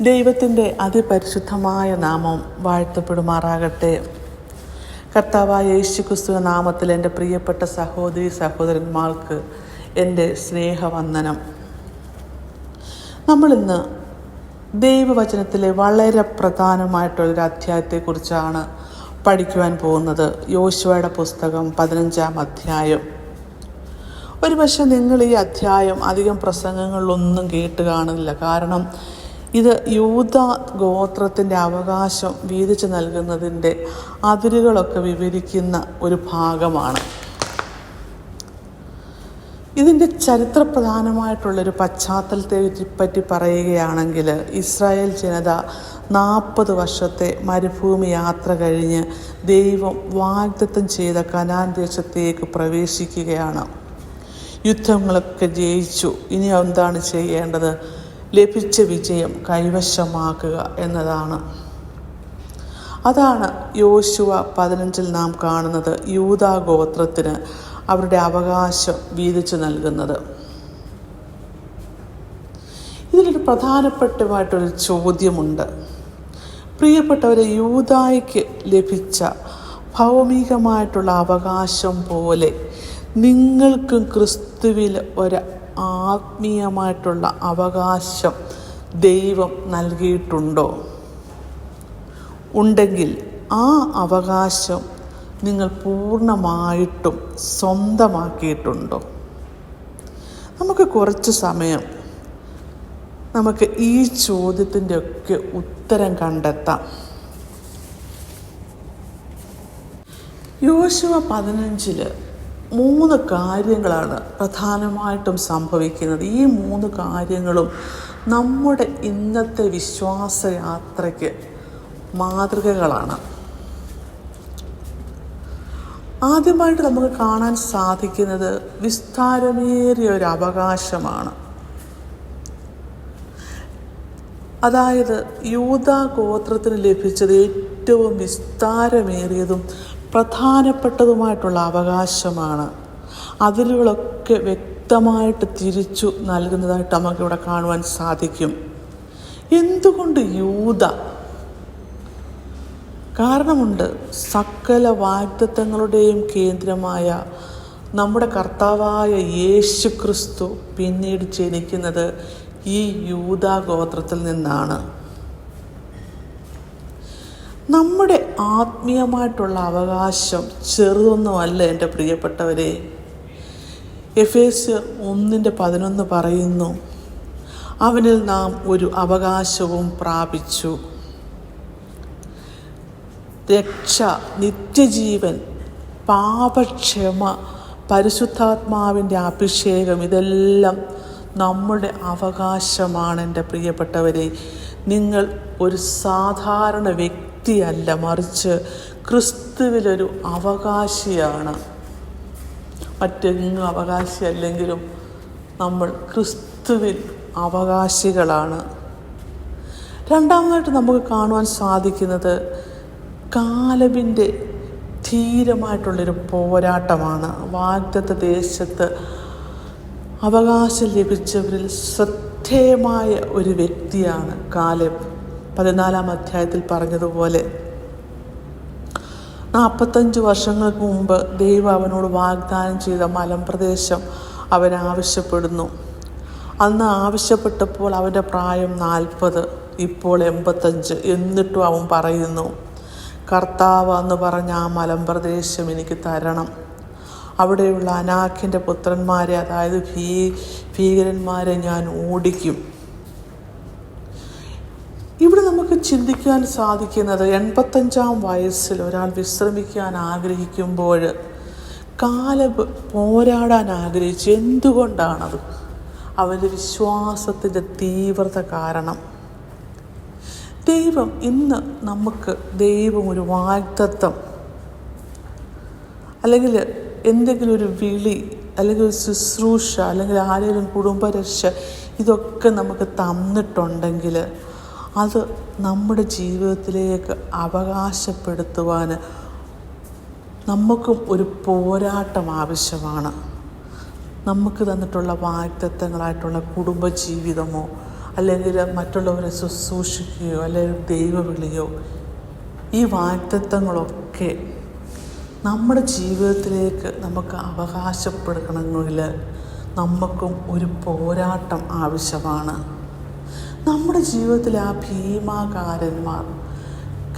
ദൈവത്തിന്റെ അതിപരിശുദ്ധമായ നാമം വാഴ്ത്തപ്പെടുമാറാകട്ടെ. കർത്താവായ യേശു ക്രിസ്തുവിന്റെ നാമത്തിൽ എന്റെ പ്രിയപ്പെട്ട സഹോദരി സഹോദരന്മാർക്ക് എന്റെ സ്നേഹവന്ദനം. നമ്മളിന്ന് ദൈവവചനത്തിലെ വളരെ പ്രധാനമായിട്ടുള്ളൊരു അധ്യായത്തെക്കുറിച്ചാണ് പഠിക്കുവാൻ പോകുന്നത്. യോശുവയുടെ പുസ്തകം പതിനഞ്ചാം അധ്യായം. ഒരുപക്ഷെ നിങ്ങൾ ഈ അധ്യായം അധികം പ്രസംഗങ്ങളിലൊന്നും കേട്ട് കാണില്ല കാരണം ഇത് യൂത ഗോത്രത്തിന്റെ അവകാശം വീതിച്ചു നൽകുന്നതിന്റെ അതിരുകളൊക്കെ വിവരിക്കുന്ന ഒരു ഭാഗമാണ്. ഇതിന്റെ ചരിത്രപ്രധാനമായിട്ടുള്ളൊരു പശ്ചാത്തലത്തെ പറ്റി പറയുകയാണെങ്കിൽ ഇസ്രായേൽ ജനത നാൽപ്പത് വർഷത്തെ മരുഭൂമി യാത്ര കഴിഞ്ഞ് ദൈവം വാഗ്ദത്തം ചെയ്ത കനാൻ ദേശത്തേക്ക് പ്രവേശിക്കുകയാണ്. യുദ്ധങ്ങളൊക്കെ ജയിച്ചു. ഇനി എന്താണ് ചെയ്യേണ്ടത്? ലഭിച്ച വിജയം കൈവശമാക്കുക എന്നതാണ്. അതാണ് യോശുവ പതിനഞ്ചിൽ നാം കാണുന്നത് യൂതാ ഗോത്രത്തിന് അവരുടെ അവകാശം വീതിച്ചു നൽകുന്നത്. ഇതിലൊരു പ്രധാനപ്പെട്ടമായിട്ടൊരു ചോദ്യമുണ്ട്. പ്രിയപ്പെട്ടവരെ യൂതായ്ക്ക് ലഭിച്ച ഭൗമികമായിട്ടുള്ള അവകാശം പോലെ നിങ്ങൾക്കും ക്രിസ്തുവിൽ ഒരു ആത്മീയമായിട്ടുള്ള അവകാശം ദൈവം നൽകിയിട്ടുണ്ടോ? ഉണ്ടെങ്കിൽ ആ അവകാശം നിങ്ങൾ പൂർണമായിട്ടും സ്വന്തമാക്കിയിട്ടുണ്ടോ? നമുക്ക് കുറച്ച് സമയം നമുക്ക് ഈ ചോദ്യത്തിന്റെ ഒക്കെ ഉത്തരം കണ്ടെത്താം. യോശുവ പതിനഞ്ചിൽ മൂന്ന് കാര്യങ്ങളാണ് പ്രധാനമായിട്ടും സംഭവിക്കുന്നത്. ഈ മൂന്ന് കാര്യങ്ങളും നമ്മുടെ ഇന്നത്തെ വിശ്വാസയാത്രയ്ക്ക് മാതൃകകളാണ്. ആദ്യമായിട്ട് നമുക്ക് കാണാൻ സാധിക്കുന്നത് വിസ്താരമേറിയ ഒരു അവകാശമാണ്. അതായത് യൂത ഗോത്രത്തിന് ലഭിച്ചത് ഏറ്റവും വിസ്താരമേറിയതും പ്രധാനപ്പെട്ടതുമായിട്ടുള്ള അവകാശമാണ്. അതിരുകളൊക്കെ വ്യക്തമായിട്ട് തിരിച്ചു നൽകുന്നതായിട്ട് നമുക്കിവിടെ കാണുവാൻ സാധിക്കും. എന്തുകൊണ്ട് യൂത കാരണമുണ്ട്? സകല വാഗ്ദത്തങ്ങളുടെയും കേന്ദ്രമായ നമ്മുടെ കർത്താവായ യേശു ക്രിസ്തു പിന്നീട് ജനിക്കുന്നത് ഈ യൂത ഗോത്രത്തിൽ നിന്നാണ്. നമ്മുടെ ആത്മീയമായിട്ടുള്ള അവകാശം ചെറുതൊന്നുമല്ല എന്റെ പ്രിയപ്പെട്ടവരെ. എഫ് എസ് ഒന്നിന്റെ പതിനൊന്ന് പറയുന്നു അവനിൽ നാം ഒരു അവകാശവും പ്രാപിച്ചു. രക്ഷ നിത്യജീവൻ പാപക്ഷമ പരിശുദ്ധാത്മാവിന്റെ അഭിഷേകം ഇതെല്ലാം നമ്മുടെ അവകാശമാണ് എന്റെ പ്രിയപ്പെട്ടവരെ. നിങ്ങൾ ഒരു സാധാരണ വ്യക്തിയല്ല മറിച്ച് ക്രിസ്തുവിലൊരു അവകാശിയാണ്. മറ്റെങ്ങും അവകാശിയല്ലെങ്കിലും നമ്മൾ ക്രിസ്തുവിൽ അവകാശികളാണ്. രണ്ടാമതായിട്ട് നമുക്ക് കാണുവാൻ സാധിക്കുന്നത് കാലബിന്റെ ധീരമായിട്ടുള്ളൊരു പോരാട്ടമാണ്. വാഗ്ദത്ത ദേശത്ത് അവകാശം ലഭിച്ചവരിൽ ശ്രദ്ധേയമായ ഒരു വ്യക്തിയാണ് കാലബ്. പതിനാലാം അധ്യായത്തിൽ പറഞ്ഞതുപോലെ നാൽപ്പത്തഞ്ച് വർഷങ്ങൾക്ക് മുമ്പ് ദൈവം അവനോട് വാഗ്ദാനം ചെയ്ത മലമ്പ്രദേശം അവൻ ആവശ്യപ്പെടുന്നു. അന്ന് ആവശ്യപ്പെട്ടപ്പോൾ അവന്റെ പ്രായം നാൽപ്പത് ഇപ്പോൾ എൺപത്തഞ്ച് എന്നിട്ടും അവൻ പറയുന്നു കർത്താവ് എന്ന് പറഞ്ഞ ആ മലമ്പ്രദേശം എനിക്ക് തരണം. അവിടെയുള്ള അനാഖിന്റെ പുത്രന്മാരെ അതായത് ഭീ ഭീകരന്മാരെ ഞാൻ ഓടിക്കും. ഇവിടെ നമുക്ക് ചിന്തിക്കാൻ സാധിക്കുന്നത് എൺപത്തഞ്ചാം വയസ്സിൽ ഒരാൾ വിശ്രമിക്കാൻ ആഗ്രഹിക്കുമ്പോൾ കാലബ് പോരാടാൻ ആഗ്രഹിച്ച് എന്തുകൊണ്ടാണത്? അവന്റെ വിശ്വാസത്തിന്റെ തീവ്രത കാരണം. ദൈവം ഇന്ന് നമുക്ക് ദൈവം ഒരു വാഗ്ദത്വം അല്ലെങ്കിൽ എന്തെങ്കിലും ഒരു വിളി അല്ലെങ്കിൽ ഒരു ശുശ്രൂഷ അല്ലെങ്കിൽ ആരെങ്കിലും കുടുംബരക്ഷ ഇതൊക്കെ നമുക്ക് തന്നിട്ടുണ്ടെങ്കിൽ അത് നമ്മുടെ ജീവിതത്തിലേക്ക് അവകാശപ്പെടുത്തുവാൻ നമുക്കും ഒരു പോരാട്ടം ആവശ്യമാണ്. നമുക്ക് തന്നിട്ടുള്ള വാഗ്ദത്തങ്ങളായിട്ടുള്ള കുടുംബജീവിതമോ അല്ലെങ്കിൽ മറ്റുള്ളവരെ ശുശ്രൂഷിക്കുകയോ അല്ലെങ്കിൽ ദൈവവിളിയോ ഈ വാഗ്ദത്വങ്ങളൊക്കെ നമ്മുടെ ജീവിതത്തിലേക്ക് നമുക്ക് അവകാശപ്പെടുക്കണമെങ്കിൽ നമുക്കും ഒരു പോരാട്ടം ആവശ്യമാണ്. നമ്മുടെ ജീവിതത്തിൽ ആ ഭീമാകാരന്മാർ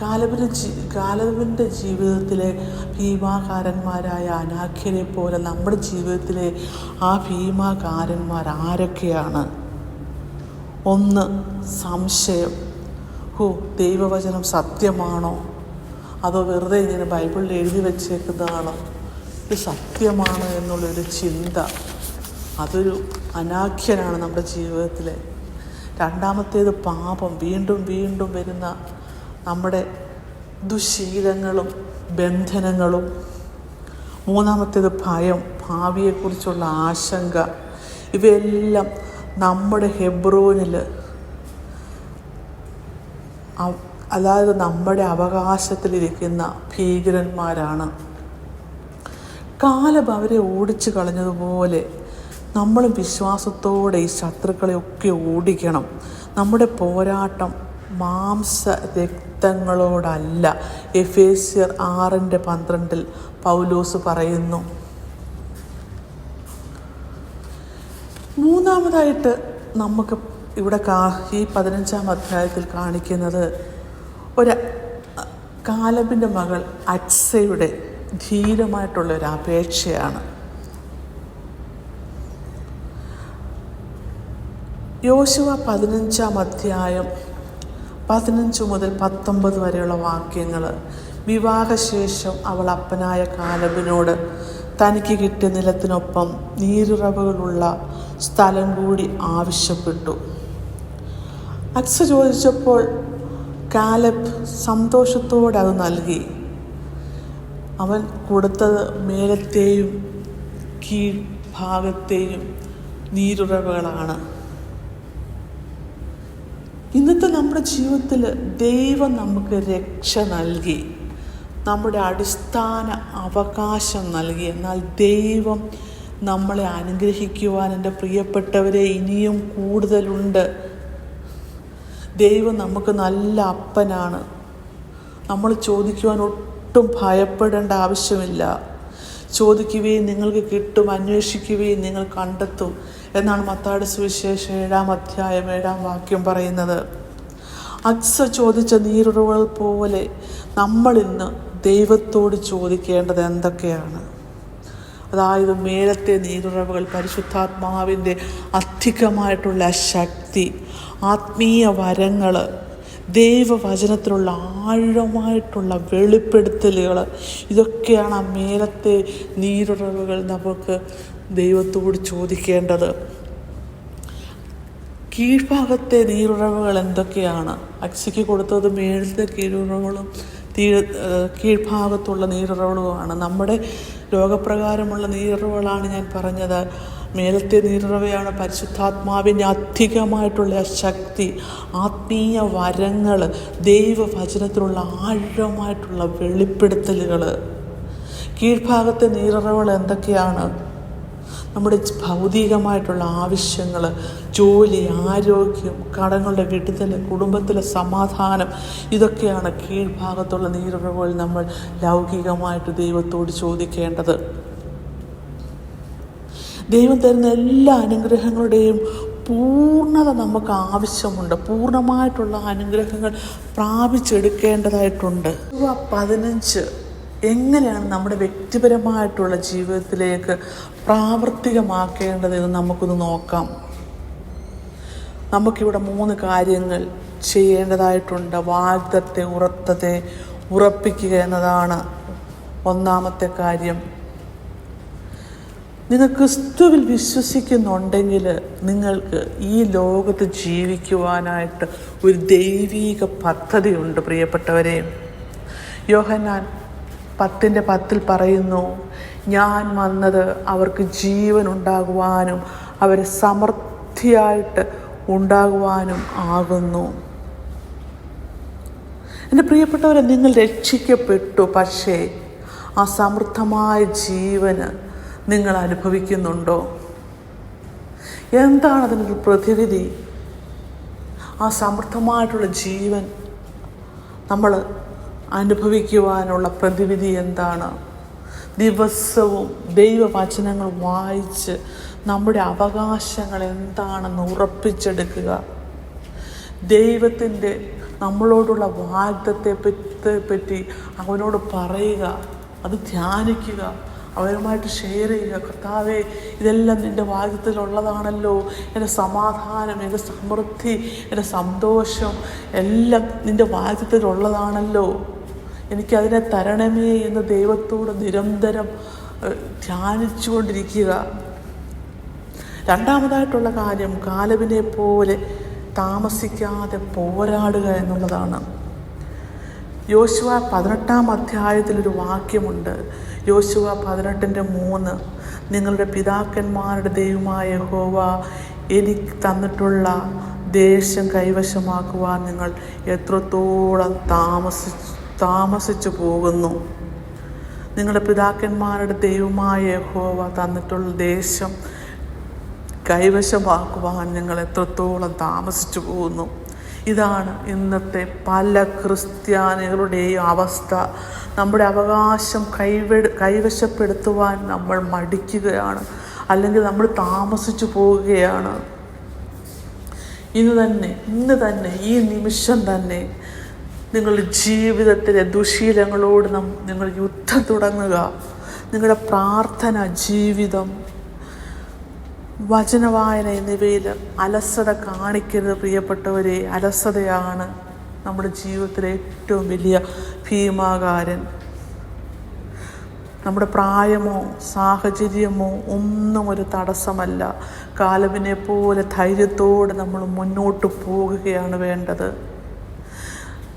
കാലവിന് ജീ കാലവിന്റെ ജീവിതത്തിലെ ഭീമാകാരന്മാരായ അനാഖ്യനെ പോലെ നമ്മുടെ ജീവിതത്തിലെ ആ ഭീമാകാരന്മാർ ആരൊക്കെയാണ്? ഒന്ന് സംശയം. ഹോ ദൈവവചനം സത്യമാണോ? അതോ വെറുതെ ഇങ്ങനെ ബൈബിളിൽ എഴുതി വച്ചേക്കുന്നതാണോ? ഇത് സത്യമാണ് എന്നുള്ളൊരു ചിന്ത. അതൊരു അനാഖ്യനാണ് നമ്മുടെ ജീവിതത്തിൽ രണ്ടാമത്തേത് പാപം. വീണ്ടും വീണ്ടും വരുന്ന നമ്മുടെ ദുശീലങ്ങളും ബന്ധനങ്ങളും. മൂന്നാമത്തേത് ഭയം ഭാവിയെക്കുറിച്ചുള്ള ആശങ്ക. ഇവയെല്ലാം നമ്മുടെ ഹെബ്രോനിൽ അതായത് നമ്മുടെ അവകാശത്തിലിരിക്കുന്ന ഭീകരന്മാരാണ്. കാലം അവരെ ഓടിച്ചു കളഞ്ഞതുപോലെ നമ്മൾ വിശ്വാസത്തോടെ ഈ ശത്രുക്കളെയൊക്കെ ഓടിക്കണം. നമ്മുടെ പോരാട്ടം മാംസ രക്തങ്ങളോടല്ല. എഫേസ്യർ ആറിന്റെ പന്ത്രണ്ടിൽ പൗലോസ് പറയുന്നു മൂന്നാമതായിട്ട് നമുക്ക് ഇവിടെ കാ ഈ പതിനഞ്ചാം അധ്യായത്തിൽ കാണിക്കുന്നത് ഒരു കാലബിന്റെ മകൾ അക്സയുടെ ധീരമായിട്ടുള്ള ഒരു അപേക്ഷയാണ്. യോശുവ പതിനഞ്ചാം അധ്യായം പതിനഞ്ച് മുതൽ പത്തൊമ്പത് വരെയുള്ള വാക്യങ്ങൾ. വിവാഹശേഷം അവൾ അപ്പനായ കാലബിനോട് തനിക്ക് കിട്ടിയ നിലത്തിനൊപ്പം നീരുറവുകളുള്ള സ്ഥലം കൂടി ആവശ്യപ്പെട്ടു. അക്സ ചോദിച്ചപ്പോൾ കാലബ് സന്തോഷത്തോടെ അത് നൽകി. അവൻ കൊടുത്തത് മേലത്തെയും കീഴ്ഭാഗത്തെയും നീരുറവുകളാണ്. ഇന്നത്തെ നമ്മുടെ ജീവിതത്തിൽ ദൈവം നമുക്ക് രക്ഷ നൽകി നമ്മുടെ അടിസ്ഥാന അവകാശം നൽകി. എന്നാൽ ദൈവം നമ്മളെ അനുഗ്രഹിക്കുവാൻ എന്റെ പ്രിയപ്പെട്ടവരെ ഇനിയും കൂടുതലുണ്ട്. ദൈവം നമുക്ക് നല്ല അപ്പനാണ്. നമ്മൾ ചോദിക്കുവാൻ ഒട്ടും ഭയപ്പെടേണ്ട ആവശ്യമില്ല. ചോദിക്കുകയും നിങ്ങൾക്ക് കിട്ടും അന്വേഷിക്കുകയും നിങ്ങൾ കണ്ടെത്തും എന്നാണ് മത്താട് സുവിശേഷം ഏഴാം അധ്യായം ഏഴാം വാക്യം പറയുന്നത്. അക്സ ചോദിച്ച നീരുറവുകൾ പോലെ നമ്മളിന്ന് ദൈവത്തോട് ചോദിക്കേണ്ടത് എന്തൊക്കെയാണ്? അതായത് മേലത്തെ നീരുറവുകൾ പരിശുദ്ധാത്മാവിന്റെ അധികമായിട്ടുള്ള ശക്തി ആത്മീയ വരങ്ങൾ ദൈവവചനത്തിലുള്ള ആഴമായിട്ടുള്ള വെളിപ്പെടുത്തലുകൾ ഇതൊക്കെയാണ് ആ മേലത്തെ നീരുറവുകൾ നമുക്ക് ദൈവത്തോട് ചോദിക്കേണ്ടത്. കീഴ്ഭാഗത്തെ നീരുറവുകൾ എന്തൊക്കെയാണ്? അക്സിക്ക് കൊടുത്തത് മേളത്തെ കീഴുറവുകളും തീ കീഴ്ഭാഗത്തുള്ള നീരുറവുകളുമാണ്. നമ്മുടെ രോഗപ്രകാരമുള്ള നീരുറവുകളാണ് ഞാൻ പറഞ്ഞത്. മേലത്തെ നീരുറവയാണ് പരിശുദ്ധാത്മാവിന്റെ അധികമായിട്ടുള്ള ശക്തി ആത്മീയ വരങ്ങൾ ദൈവവചനത്തിലുള്ള ആഴമായിട്ടുള്ള വെളിപ്പെടുത്തലുകൾ കീഴ്ഭാഗത്തെ നീരുറവുകൾ എന്തൊക്കെയാണ്? നമ്മുടെ ഭൗതികമായിട്ടുള്ള ആവശ്യങ്ങൾ ജോലി ആരോഗ്യം കടങ്ങളുടെ വിടുതൽ കുടുംബത്തിലെ സമാധാനം ഇതൊക്കെയാണ് കീഴ്ഭാഗത്തുള്ള നീരുറവുകൾ നമ്മൾ ലൗകികമായിട്ട് ദൈവത്തോട് ചോദിക്കേണ്ടത്. ദൈവം തരുന്ന എല്ലാ അനുഗ്രഹങ്ങളുടെയും പൂർണത നമുക്ക് ആവശ്യമുണ്ട്. പൂർണമായിട്ടുള്ള അനുഗ്രഹങ്ങൾ പ്രാപിച്ചെടുക്കേണ്ടതായിട്ടുണ്ട്. പതിനഞ്ച് എങ്ങനെയാണ് നമ്മുടെ വ്യക്തിപരമായിട്ടുള്ള ജീവിതത്തിലേക്ക് പ്രാവർത്തികമാക്കേണ്ടത് എന്ന് നമുക്കൊന്ന് നോക്കാം. നമുക്കിവിടെ മൂന്ന് കാര്യങ്ങൾ ചെയ്യേണ്ടതായിട്ടുണ്ട്. വാഗ്ദത്തെ ഉറത്തത്തെ ഉറപ്പിക്കുക എന്നതാണ് ഒന്നാമത്തെ കാര്യം. നിങ്ങൾ ക്രിസ്തുവിൽ വിശ്വസിക്കുന്നുണ്ടെങ്കിൽ നിങ്ങൾക്ക് ഈ ലോകത്ത് ജീവിക്കുവാനായിട്ട് ഒരു ദൈവീക പദ്ധതിയുണ്ട് പ്രിയപ്പെട്ടവരെ. യോഹന്നാൻ പത്തിന്റെ പത്തിൽ പറയുന്നു ഞാൻ വന്നത് അവർക്ക് ജീവൻ ഉണ്ടാകുവാനും അവരെ സമൃദ്ധിയായിട്ട് ഉണ്ടാകുവാനും ആകുന്നു. എന്റെ പ്രിയപ്പെട്ടവരെ നിങ്ങൾ രക്ഷിക്കപ്പെട്ടു പക്ഷേ ആ സമൃദ്ധമായ ജീവന് നിങ്ങൾ അനുഭവിക്കുന്നുണ്ടോ എന്താണ് അതിനൊരു പ്രതിവിധി? ആ സമൃദ്ധമായിട്ടുള്ള ജീവൻ നമ്മൾ അനുഭവിക്കുവാനുള്ള പ്രതിവിധി എന്താണ്? ദിവസവും ദൈവവചനങ്ങൾ വായിച്ച് നമ്മുടെ അവകാശങ്ങൾ എന്താണെന്ന് ഉറപ്പിച്ചെടുക്കുക. ദൈവത്തിന്റെ നമ്മളോടുള്ള വാഗ്ദത്തെ പറ്റി അവനോട് പറയുക. അത് ധ്യാനിക്കുക. അവരുമായിട്ട് ഷെയർ ചെയ്യുക. കർത്താവെ ഇതെല്ലാം നിന്റെ വാദ്യത്തിലുള്ളതാണല്ലോ എന്റെ സമാധാനം എന്റെ സമൃദ്ധി എന്റെ സന്തോഷം എല്ലാം നിന്റെ വാദ്യത്തിലുള്ളതാണല്ലോ എനിക്കതിനെ തരണമേ എന്ന് ദൈവത്തോട് നിരന്തരം ധ്യാനിച്ചു ധ്യാനിച്ചുകൊണ്ടിരിക്കുക. രണ്ടാമതായിട്ടുള്ള കാര്യം കാലവിനെ പോലെ താമസിക്കാതെ പോരാടുക എന്നുള്ളതാണ്. യോശുവ പതിനെട്ടാം അധ്യായത്തിലൊരു വാക്യമുണ്ട്. യോശുവ പതിനെട്ടിന്റെ മൂന്ന്. നിങ്ങളുടെ പിതാക്കന്മാരുടെ ദൈവമായ ഹോവ എനിക്ക് തന്നിട്ടുള്ള ദേശം കൈവശമാക്കുവാൻ നിങ്ങൾ എത്രത്തോളം താമസിച്ച് താമസിച്ചു പോകുന്നു? നിങ്ങളുടെ പിതാക്കന്മാരുടെ ദൈവമായ ഹോവ തന്നിട്ടുള്ള ദേശം കൈവശമാക്കുവാൻ നിങ്ങൾ എത്രത്തോളം താമസിച്ചു പോകുന്നു? ഇതാണ് ഇന്നത്തെ പല ക്രിസ്ത്യാനികളുടെയും അവസ്ഥ. നമ്മുടെ അവകാശം കൈവെടു കൈവശപ്പെടുത്തുവാൻ നമ്മൾ മടിക്കുകയാണ്. അല്ലെങ്കിൽ നമ്മൾ താമസിച്ചു പോവുകയാണ്. ഇന്ന് തന്നെ ഇന്ന് തന്നെ ഈ നിമിഷം തന്നെ നിങ്ങളുടെ ജീവിതത്തിലെ ദുശീലങ്ങളോട് നിങ്ങൾ യുദ്ധം തുടങ്ങുക. നിങ്ങളുടെ പ്രാർത്ഥന ജീവിതം വചനവായന എന്നിവയിൽ അലസത കാണിക്കരുത് പ്രിയപ്പെട്ടവരെ. അലസതയാണ് നമ്മുടെ ജീവിതത്തിലെ ഏറ്റവും വലിയ ഭീമാകാരൻ. നമ്മുടെ പ്രായമോ സാഹചര്യമോ ഒന്നും ഒരു തടസ്സമല്ല. കാലവിനെ പോലെ ധൈര്യത്തോടെ നമ്മൾ മുന്നോട്ട് പോകുകയാണ് വേണ്ടത്.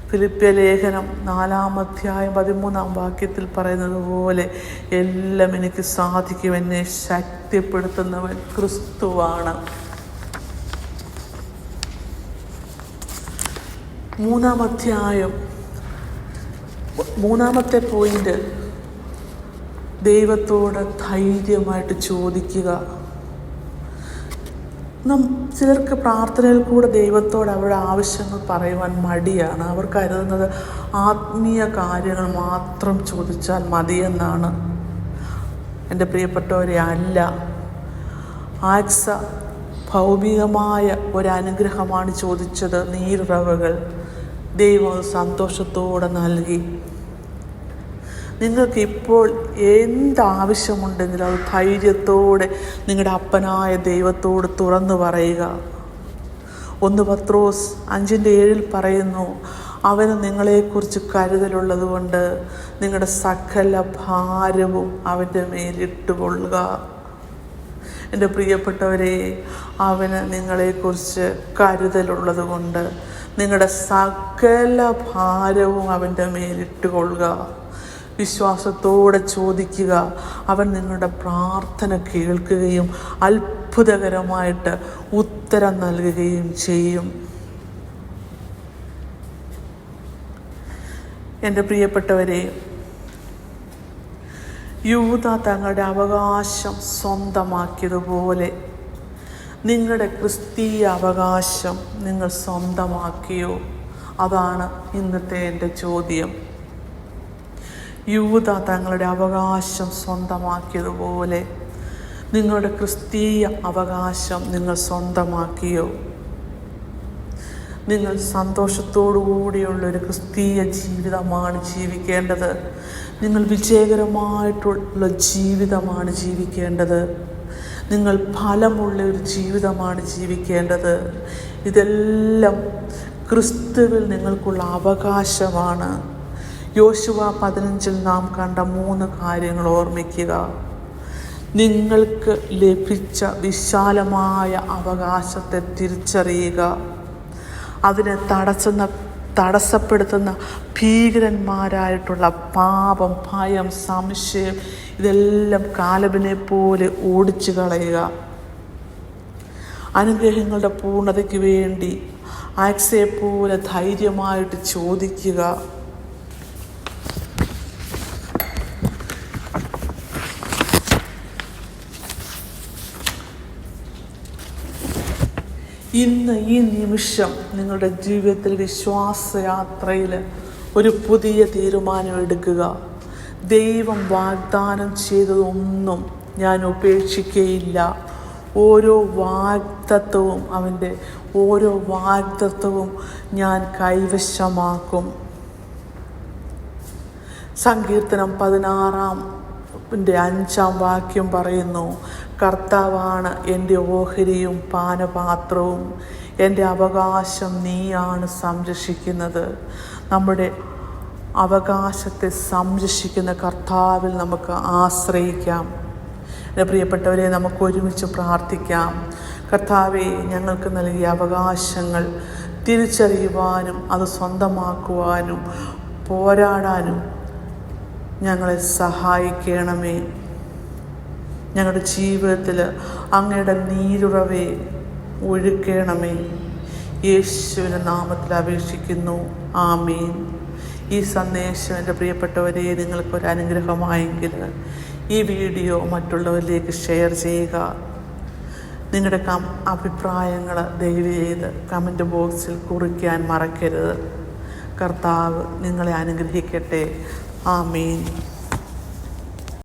ഫിലിപ്പ്യ ലേഖനം നാലാം അധ്യായം പതിമൂന്നാം വാക്യത്തിൽ പറയുന്നത് പോലെ എല്ലാം എനിക്ക് സാധിക്കും എന്നെ ശക്തിപ്പെടുത്തുന്നവൻ ക്രിസ്തുവാണ്. മൂന്നാം അധ്യായം മൂന്നാമത്തെ പോയിന്റ് ദൈവത്തോട് ധൈര്യമായിട്ട് ചോദിക്കുക. നം ചിലർക്ക് പ്രാർത്ഥനയിൽ കൂടെ ദൈവത്തോട് അവരുടെ ആവശ്യങ്ങൾ പറയുവാൻ മടിയാണ്. അവർ കരുതുന്നത് ആത്മീയ കാര്യങ്ങൾ മാത്രം ചോദിച്ചാൽ മതിയെന്നാണ്. എന്റെ പ്രിയപ്പെട്ടവരെ അല്ല. ആക്സ ഭൗമികമായ ഒരനുഗ്രഹമാണ് ചോദിച്ചത് നീരുറവകൾ. ദൈവം സന്തോഷത്തോടെ നൽകി. നിങ്ങൾക്ക് ഇപ്പോൾ എന്താവശ്യമുണ്ടെങ്കിലും അത് ധൈര്യത്തോടെ നിങ്ങളുടെ അപ്പനായ ദൈവത്തോട് തുറന്നു പറയുക. ഒന്ന് പത്രോസ് അഞ്ചിന്റെ ഏഴിൽ പറയുന്നു അവന് നിങ്ങളെക്കുറിച്ച് കരുതലുള്ളത് കൊണ്ട് നിങ്ങളുടെ സകല ഭാരവും അവന്റെ മേലിട്ടുകൊള്ളുക എന്റെ പ്രിയപ്പെട്ടവരെ അവന് നിങ്ങളെക്കുറിച്ച് കരുതലുള്ളത് കൊണ്ട് നിങ്ങളുടെ സകല ഭാരവും അവന്റെ മേലിട്ട് കൊള്ളുക. വിശ്വാസത്തോടെ ചോദിക്കുക. അവൻ നിങ്ങളുടെ പ്രാർത്ഥന കേൾക്കുകയും അത്ഭുതകരമായിട്ട് ഉത്തരം നൽകുകയും ചെയ്യും. എന്റെ പ്രിയപ്പെട്ടവരെ യൂത തങ്ങളുടെ അവകാശം സ്വന്തമാക്കിയതുപോലെ നിങ്ങളുടെ ക്രിസ്തീയ അവകാശം നിങ്ങൾ സ്വന്തമാക്കിയോ? അതാണ് ഇന്നത്തെ എന്റെ ചോദ്യം. യൂത തങ്ങളുടെ അവകാശം സ്വന്തമാക്കിയതുപോലെ നിങ്ങളുടെ ക്രിസ്തീയ അവകാശം നിങ്ങൾ സ്വന്തമാക്കിയോ? നിങ്ങൾ ഒരു ക്രിസ്തീയ ജീവിതമാണ് ജീവിക്കേണ്ടത്. നിങ്ങൾ വിജയകരമായിട്ടുള്ള ജീവിതമാണ് ജീവിക്കേണ്ടത്. നിങ്ങൾ ഫലമുള്ള ഒരു ജീവിതമാണ് ജീവിക്കേണ്ടത്. ഇതെല്ലാം ക്രിസ്തുവിൽ നിങ്ങൾക്കുള്ള അവകാശമാണ്. യോശുവ പതിനഞ്ചിൽ നാം കണ്ട മൂന്ന് കാര്യങ്ങൾ ഓർമ്മിക്കുക. നിങ്ങൾക്ക് ലഭിച്ച വിശാലമായ അവകാശത്തെ തിരിച്ചറിയുക. അതിനെ തടസ്സുന്ന തടസ്സപ്പെടുത്തുന്ന ഭീകരന്മാരായിട്ടുള്ള പാപം ഭയം സംശയം ഇതെല്ലാം കാലബിനെ പോലെ ഓടിച്ചു കളയുക. അനുഗ്രഹങ്ങളുടെ പൂർണതയ്ക്ക് വേണ്ടി ആക്സയെ പോലെ ധൈര്യമായിട്ട് ചോദിക്കുക. ഇന്ന് ഈ നിമിഷം നിങ്ങളുടെ ജീവിതത്തിൽ വിശ്വാസയാത്രയിൽ ഒരു പുതിയ തീരുമാനം എടുക്കുക. ദൈവം വാഗ്ദാനം ചെയ്തതൊന്നും ഞാൻ ഉപേക്ഷിക്കുകയില്ല ഓരോ വാഗ്ദത്വവും അവന്റെ ഓരോ വാഗ്ദത്വവും ഞാൻ കൈവശമാക്കും. സങ്കീർത്തനം പതിനാറാം ന്റെ അഞ്ചാം വാക്യം പറയുന്നു കർത്താവാണ് എന്റെ ഓഹരിയും പാനപാത്രവും. എന്റെ അവകാശം നീയാണ് സംരക്ഷിക്കുന്നത്. നമ്മുടെ അവകാശത്തെ സംരക്ഷിക്കുന്ന കർത്താവിൽ നമുക്ക് ആശ്രയിക്കാം. എന്റെ പ്രിയപ്പെട്ടവരെ നമുക്ക് ഒരുമിച്ച് പ്രാർത്ഥിക്കാം. കർത്താവെ ഞങ്ങൾക്ക് നൽകിയ അവകാശങ്ങൾ തിരിച്ചറിയുവാനും അത് സ്വന്തമാക്കുവാനും പോരാടാനും ഞങ്ങളെ സഹായിക്കണമേ. ഞങ്ങളുടെ ജീവിതത്തിൽ അങ്ങയുടെ നീരുറവേ ഒഴുക്കണമേ. യേശുവിന്റെ നാമത്തിൽ അപേക്ഷിക്കുന്നു. ആമീൻ. ഈ സന്ദേശം എന്റെ പ്രിയപ്പെട്ടവരെ നിങ്ങൾക്കൊരു അനുഗ്രഹമായെങ്കിൽ ഈ വീഡിയോ മറ്റുള്ളവരിലേക്ക് ഷെയർ ചെയ്യുക. നിങ്ങളുടെ കം അഭിപ്രായങ്ങൾ ദയവ് ചെയ്ത് കമന്റ് ബോക്സിൽ കുറിക്കാൻ മറക്കരുത്. കർത്താവ് നിങ്ങളെ അനുഗ്രഹിക്കട്ടെ. ആമീൻ